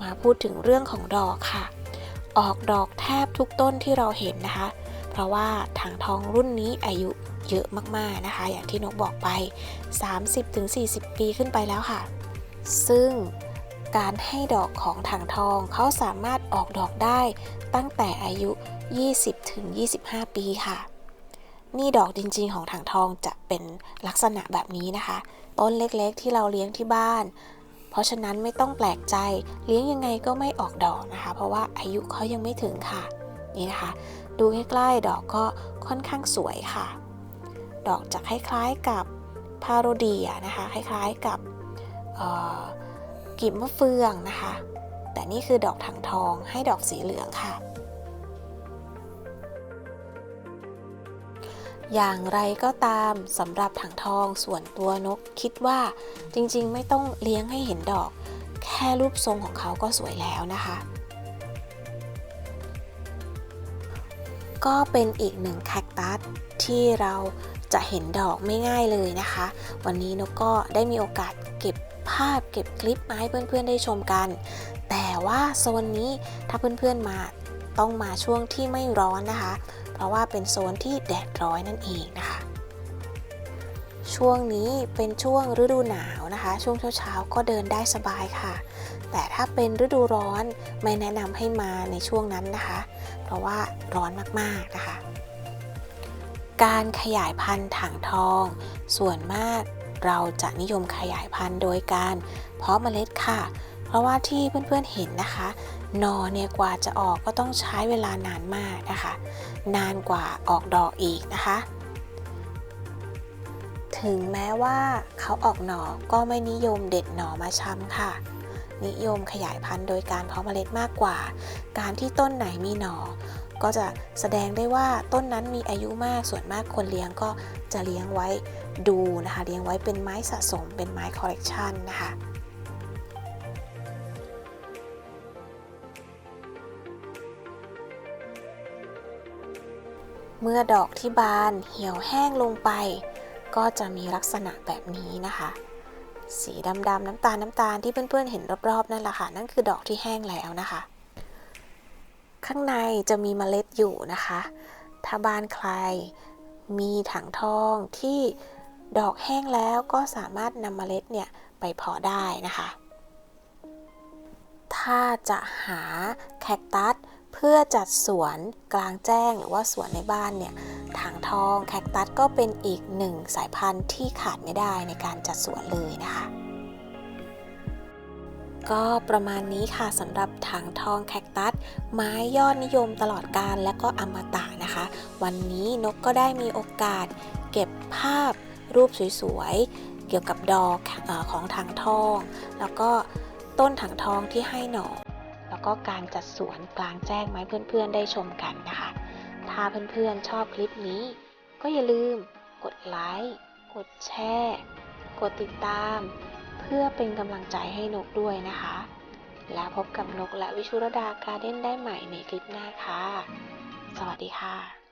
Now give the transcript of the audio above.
มาพูดถึงเรื่องของดอกค่ะ ออกดอกแทบทุกต้นที่เราเห็นนะคะ เพราะว่าถังทองรุ่นนี้อายุเยอะมากๆนะคะ อย่างที่นกบอกไป 30-40 ปีขึ้นไปแล้วค่ะ ซึ่งการให้ดอกของถังทองเขาสามารถออกดอกได้ตั้งแต่อายุ 20-25 ปีค่ะ นี่ดอกจริงๆของถังทองจะเป็นลักษณะแบบนี้นะคะ ต้นเล็กๆที่เราเลี้ยงที่บ้าน เพราะฉะนั้นไม่ต้องแปลกใจเลี้ยงยังไงก็ไม่ออกดอกนะคะ เพราะว่าอายุเขายังไม่ถึงค่ะ นี่นะคะ ดูใกล้ๆดอกก็ค่อนข้างสวยค่ะ ดอกจะคล้ายๆกับพาโรเดียนะคะคล้ายๆกับกีบมะเฟืองนะคะ แต่นี่คือดอกถังทองให้ดอกสีเหลืองค่ะ อย่างไรก็ตามสำหรับถังทองส่วนตัวนกคิดว่าจริงๆ ไม่ต้องเลี้ยงให้เห็นดอก แค่รูปทรงของเขาก็สวยแล้วนะคะ ก็เป็นอีกหนึ่งแคคตัสที่เราจะเห็นดอกไม่ง่ายเลยนะคะ วันนี้นกก็ได้มีโอกาสเก็บภาพเก็บคลิปมาให้เพื่อนๆได้ชมกัน แต่ว่าโซนนี้ถ้าเพื่อนๆมาต้องมาช่วงที่ไม่ร้อนนะคะ เพราะว่าเป็นโซนที่แดดร้อยนั่นเองนะคะ ช่วงนี้เป็นช่วงฤดูหนาวนะคะ ช่วงเช้าๆก็เดินได้สบายค่ะ แต่ถ้าเป็นฤดูร้อนไม่แนะนำให้มาในช่วงนั้นนะคะ เพราะว่าร้อนมากๆนะคะ การขยายพันธุ์ถังทอง ส่วนมากเราจะนิยมขยายพันธุ์โดยการเพาะเมล็ดค่ะ ราะว่าที่เพื่อนๆเห็นนะคะหนอเนี่ยกว่าจะออกก็ต้องใช้เวลานานมากนะคะ นานกว่าออกดอกอีกนะคะ ถึงแม้ว่าเขาออกหนอก็ไม่นิยมเด็ดหนอมาช้ำค่ะ นิยมขยายพันธุ์โดยการเพาะเมล็ดมากกว่า การที่ต้นไหนมีหนอก็จะแสดงได้ว่าต้นนั้นมีอายุมากส่วนมากคนเลี้ยงก็จะเลี้ยงไว้ดูนะคะ เลี้ยงไว้เป็นไม้สะสมเป็นไม้คอลเลกชันนะคะ เมื่อดอกที่บานเหี่ยวแห้งลงไป ก็จะมีลักษณะแบบนี้นะคะ สีดำๆน้ำตาลน้ำตาลที่เพื่อนๆเห็นรอบๆนั่นแหละค่ะ นั่นคือดอกที่แห้งแล้วนะคะ ข้างในจะมีเมล็ดอยู่นะคะ ถ้าบ้านใครมีถังทองที่ดอกแห้งแล้วก็สามารถนำเมล็ดเนี่ยไปเพาะได้นะคะ ถ้าจะหาแคคตัส พื่อจัดสวนกลางแจ้ง หรือว่าสวนในบ้านเนี่ยถังทองแคคตัสก็เป็นอีกหนึ่งสายพันธุ์ที่ขาดไม่ได้ในการจัดสวนเลยนะคะก็ประมาณนี้ค่ะสำหรับถังทองแคคตัส ไม้ยอดนิยมตลอดกาลและก็อมตะนะคะ วันนี้นกก็ได้มีโอกาส เก็บภาพรูปสวยๆ เกี่ยวกับดอกของถังทอง แล้วก็ต้นถังทองที่ให้หน่อ ก็การจัดสวนกลางแจ้งไมาให้เพื่อนๆได้ชมกันนะคะ ถ้าเพื่อนๆชอบคลิปนี้ ก็อย่าลืมกดไลค์ กดแชร์ กดติดตาม เพื่อเป็นกำลังใจให้นกด้วยนะคะ แล้วพบกับนกและวิชุรดาการ์เด้นได้ใหม่ในคลิปหน้าค่ะ สวัสดีค่ะ